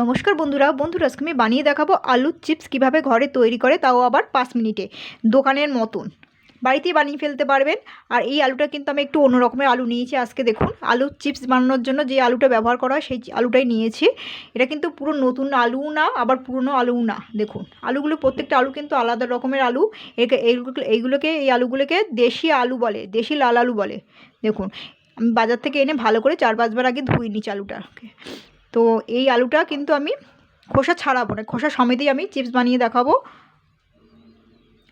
নমস্কার বন্ধুরা বন্ধুরা আজকে আমি বানিয়ে দেখাবো আলুর চিপস কীভাবে ঘরে তৈরি করে, তাও আবার পাঁচ মিনিটে। দোকানের মতন। বাড়িতেই বানিয়ে ফেলতে পারবেন। আর এই আলুটা কিন্তু আমি একটু অন্য রকমের আলু নিয়েছি আজকে, দেখুন। আলুর চিপস বানানোর জন্য যে আলুটা ব্যবহার করা হয়, সেই আলুটাই নিয়েছি। এটা কিন্তু পুরো নতুন আলু না, আবার পুরনো আলু না, দেখুন। আলুগুলো প্রত্যেকটা আলু কিন্তু আলাদা রকমের আলু। এইগুলোকে এই আলুগুলোকে দেশি আলু বলে, দেশি লাল আলু বলে, দেখুন। আমি বাজার থেকে এনে ভালো করে চার পাঁচবার আগে ধুই নিচ্ছি আলুটাকে। তো এই আলুটা কিন্তু আমি খোসা ছাড়াবো না। খোসা সমেতেই আমি চিপস বানিয়ে দেখাবো।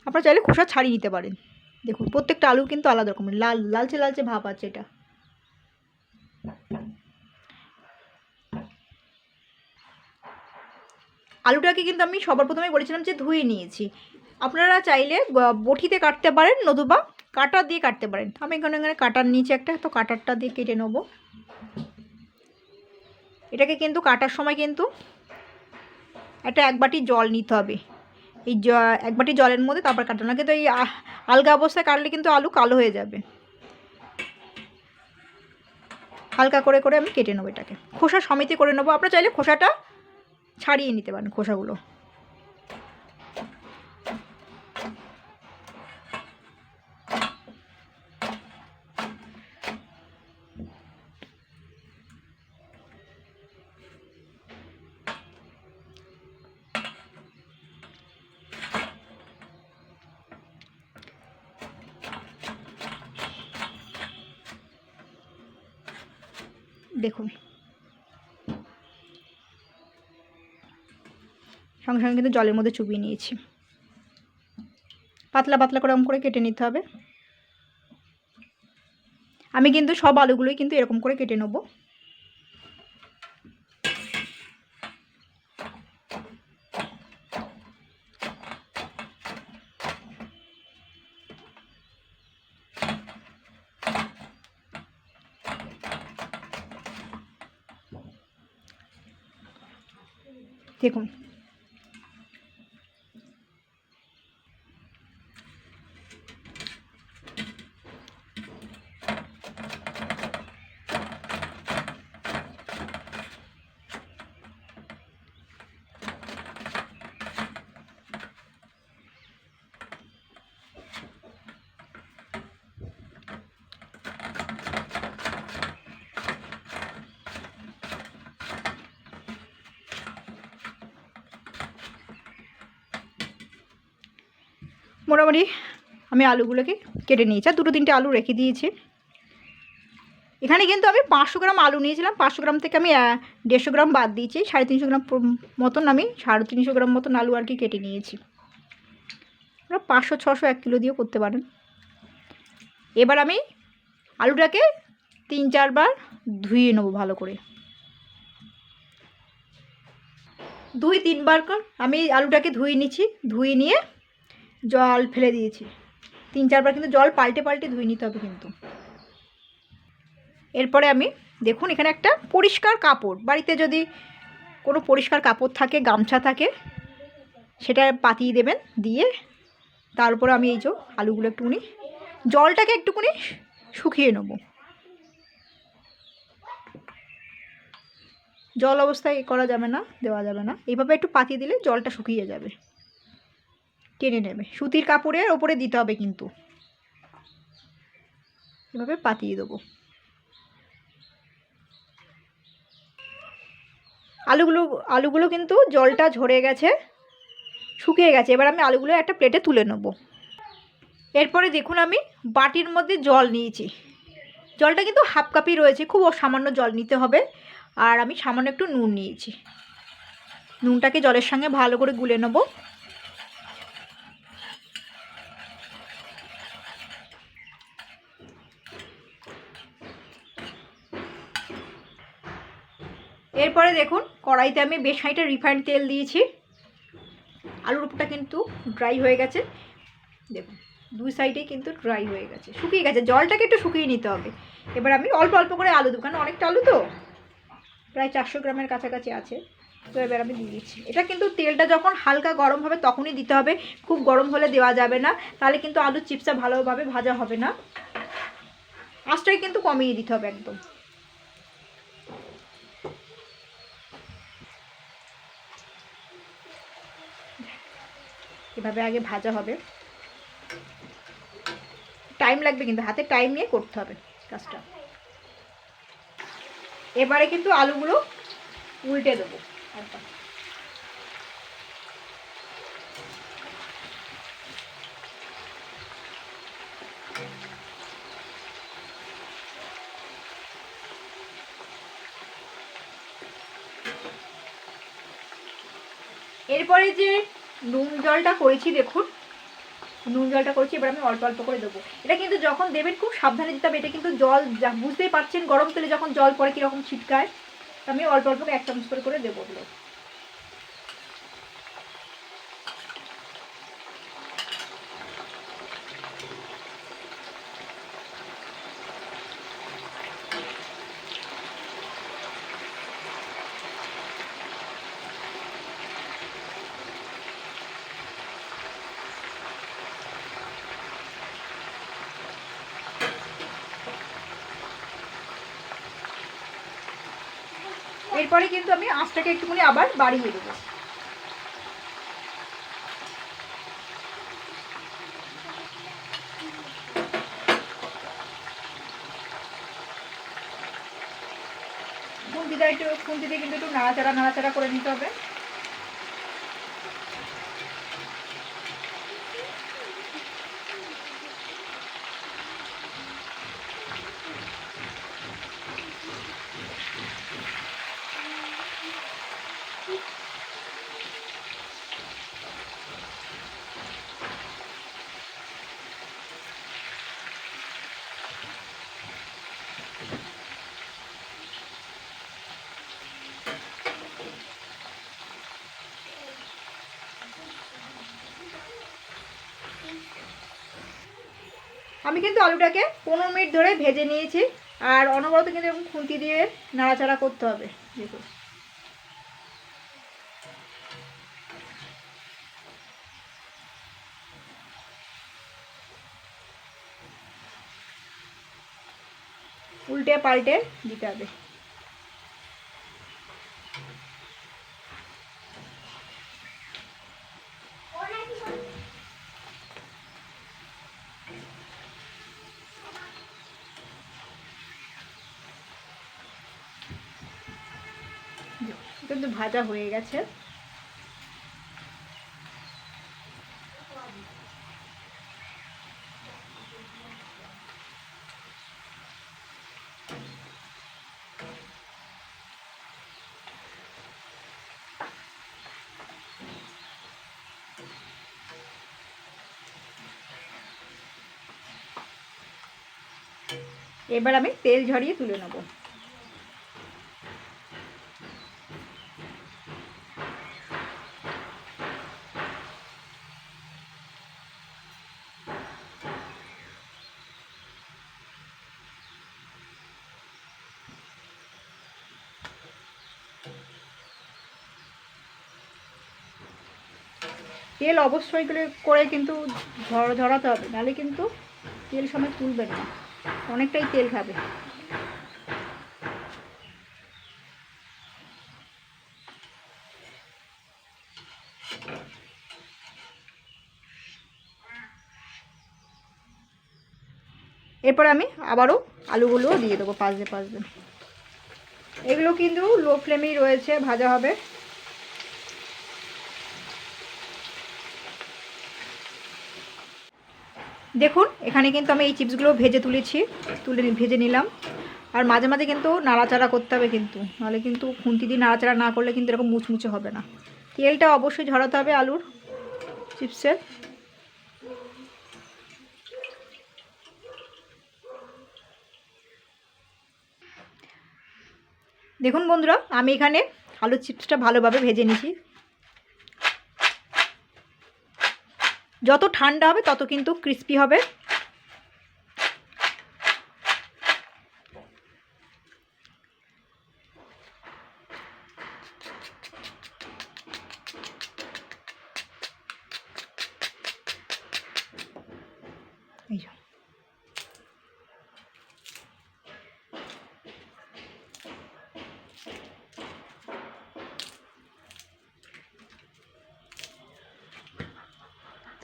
আপনারা চাইলে খোসা ছাড়িয়ে নিতে পারেন। দেখুন, প্রত্যেকটা আলু কিন্তু আলাদা রকমের। লাল, লালচে লালচে ভাব আছে এটা। আলুটাকে কিন্তু আমি সবার প্রথমে বলেছিলাম যে ধুয়ে নিয়েছি। আপনারা চাইলে বটিতে কাটতে পারেন নতুবা কাটার দিয়ে কাটতে পারেন। আমি এখানে এখানে কাটার নিচে একটা, তো কাটারটা দিয়ে কেটে নেব। এটাকে কিন্তু কাটার সময় কিন্তু একটা এক বাটি জল নিতে হবে। এই জ, এক বাটি জলের মধ্যে তারপর কাটানো কিন্তু এই আলগা অবস্থায় কাটলে কিন্তু আলু কালো হয়ে যাবে। হালকা করে করে আমি কেটে নেব এটাকে। খোসা সমিতি করে নেব। আপনারা চাইলে খোসাটা ছাড়িয়ে নিতে পারেন, খোসাগুলো। দেখুন। সঙ্গে সঙ্গে কিন্তু জলের মধ্যে চুবিয়ে নিয়েছি। পাতলা পাতলা করে করে কেটে নিতে হবে। আমি কিন্তু সব আলুগুলোই কিন্তু এরকম করে কেটে নেব। দেখুন মোটামুটি আমি আলুগুলোকে কেটে নিয়েছি। আর দুটো তিনটে আলু রেখে দিয়েছি। এখানে কিন্তু আমি পাঁচশো গ্রাম আলু নিয়েছিলাম। পাঁচশো গ্রাম থেকে আমি দেড়শো গ্রাম বাদ দিয়েছি। সাড়ে তিনশো গ্রাম মতন আমি সাড়ে তিনশো গ্রাম মতন আলু আর কি কেটে নিয়েছি। পাঁচশো, ছশো, এক কিলো দিয়েও করতে পারেন। এবার আমি আলুটাকে তিন, চারবার ধুয়ে নেব ভালো করে। দুই, তিনবার আমি আলুটাকে ধুয়ে নিচ্ছি। ধুয়ে নিয়ে জল ফেলে দিয়েছি। তিন চারবার কিন্তু জল পাল্টে পাল্টে ধুয়ে নিতে হবে কিন্তু। এরপরে আমি দেখুন এখানে একটা পরিষ্কার কাপড়। বাড়িতে যদি কোনো পরিষ্কার কাপড় থাকে, গামছা থাকে, সেটা পাতিয়ে দেবেন, দিয়ে তার উপরে আমি এই যে আলুগুলো একটুখানি, জলটাকে একটুখানি শুকিয়ে নেব। জল অবস্থায় করা যাবে না, দেওয়া যাবে না। এইভাবে একটু পাতিয়ে দিলে জলটা শুকিয়ে যাবে। টেনে নেবে। সুতির কাপড়ের ওপরে দিতে হবে কিন্তু। এভাবে পাতিয়ে দেবো। আলুগুলো আলুগুলো কিন্তু জলটা ঝরে গেছে, শুকিয়ে গেছে। এবার আমি আলুগুলো একটা প্লেটে তুলে নেব। এরপরে দেখুন আমি বাটির মধ্যে জল নিয়েছি। জলটা কিন্তু হাফ কাপই রয়েছে, খুব সামান্য জল নিতে হবে। আর আমি সামান্য একটু নুন নিয়েছি। নুনটাকে জলের সঙ্গে ভালো করে গুলে নেব। এরপরে দেখুন, কড়াইতে আমি বেশ খানিকটা রিফাইন্ড তেল দিয়েছি। আলুর উপরটা কিন্তু ড্রাই হয়ে গেছে। দেখুন, দুই সাইডেই কিন্তু ড্রাই হয়ে গেছে। শুকিয়ে গেছে। জলটাকে একটু শুকিয়ে নিতে হবে। এবার আমি অল্প অল্প করে আলু দেবো। কারণ অনেকটা আলু তো। প্রায় চারশো গ্রামের কাছাকাছি আছে। তো এবার আমি দিয়ে দিচ্ছি। এটা কিন্তু তেলটা যখন হালকা গরম হবে, তখনই দিতে হবে। খুব গরম হলে দেওয়া যাবে না। তাহলে কিন্তু আলুর চিপসটা ভালোভাবে ভাজা হবে না। আঁচটাই কিন্তু কমিয়ে দিতে হবে একদম। এভাবে আগে ভাজা হবে। টাইম লাগবে কিন্তু, হাতে টাইম নিয়ে করতে হবে কাজটা। এবারে কিন্তু আলুগুলো উল্টে দেবো। এরপরে যে নুন জলটা করেছি দেখুন। নুন জলটা করেছি, এবার আমি অল্প অল্প করে দেবো। এটা কিন্তু যখন দেবেন খুব সাবধানে দিতে হবে, এটা কিন্তু জল বুঝতেই পারছেন, গরম তেলে যখন জল পড়ে কীরকম ছিটকায়, আমি অল্প অল্প করে এক চামচ করে করে দেবো। এরপরে কিন্তু আমি আঁচটাকে একটুখানি আবার বাড়িয়ে দেবো। খুন্তিটা একটু কিন্তু একটু নাড়াচাড়া নাড়াচাড়া করে নিতে হবে। আমি কিন্তু আলুটাকে পনেরো মিনিট ধরে ভেজে নিয়েছি। আর অনবরত কিন্তু এরকম খুন্তি দিয়ে নাড়াচাড়া করতে হবে। দেখুন। উল্টে পাল্টে দিতে হবে। কিন্তু ভাজা হয়ে গেছে। এবার আমি তেল ঝরিয়ে তুলে নেব। তেল অবশ্যই করে কিন্তু ঝর, ঝরাতে হবে। নাহলে কিন্তু তেল সময় তুলবে না। অনেকটাই তেল খাবে। এরপর আমি আবারও আলুগুলোও দিয়ে দেবো পাঁচ দিয়ে পাঁচ দিন এগুলো কিন্তু লো ফ্লেমেই রয়েছে, ভাজা হবে। দেখুন, এখানে কিন্তু আমি এই চিপসগুলো ভেজে তুলেছি, তুলে ভেজে নিলাম। আর মাঝে মাঝে কিন্তু নাড়াচাড়া করতে হবে কিন্তু, নাহলে কিন্তু খুন্তি দিয়ে নাড়াচাড়া না করলে কিন্তু এরকম মুচমুচে হবে না। তেলটা অবশ্যই ঝরাতে হবে আলুর চিপসের। দেখুন বন্ধুরা, আমি এখানে আলুর চিপসটা ভালোভাবে ভেজে নিয়েছি। যত ঠান্ডা হবে তত কিন্তু ক্রিস্পি হবে।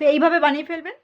তো এইভাবে বানিয়ে ফেলবেন?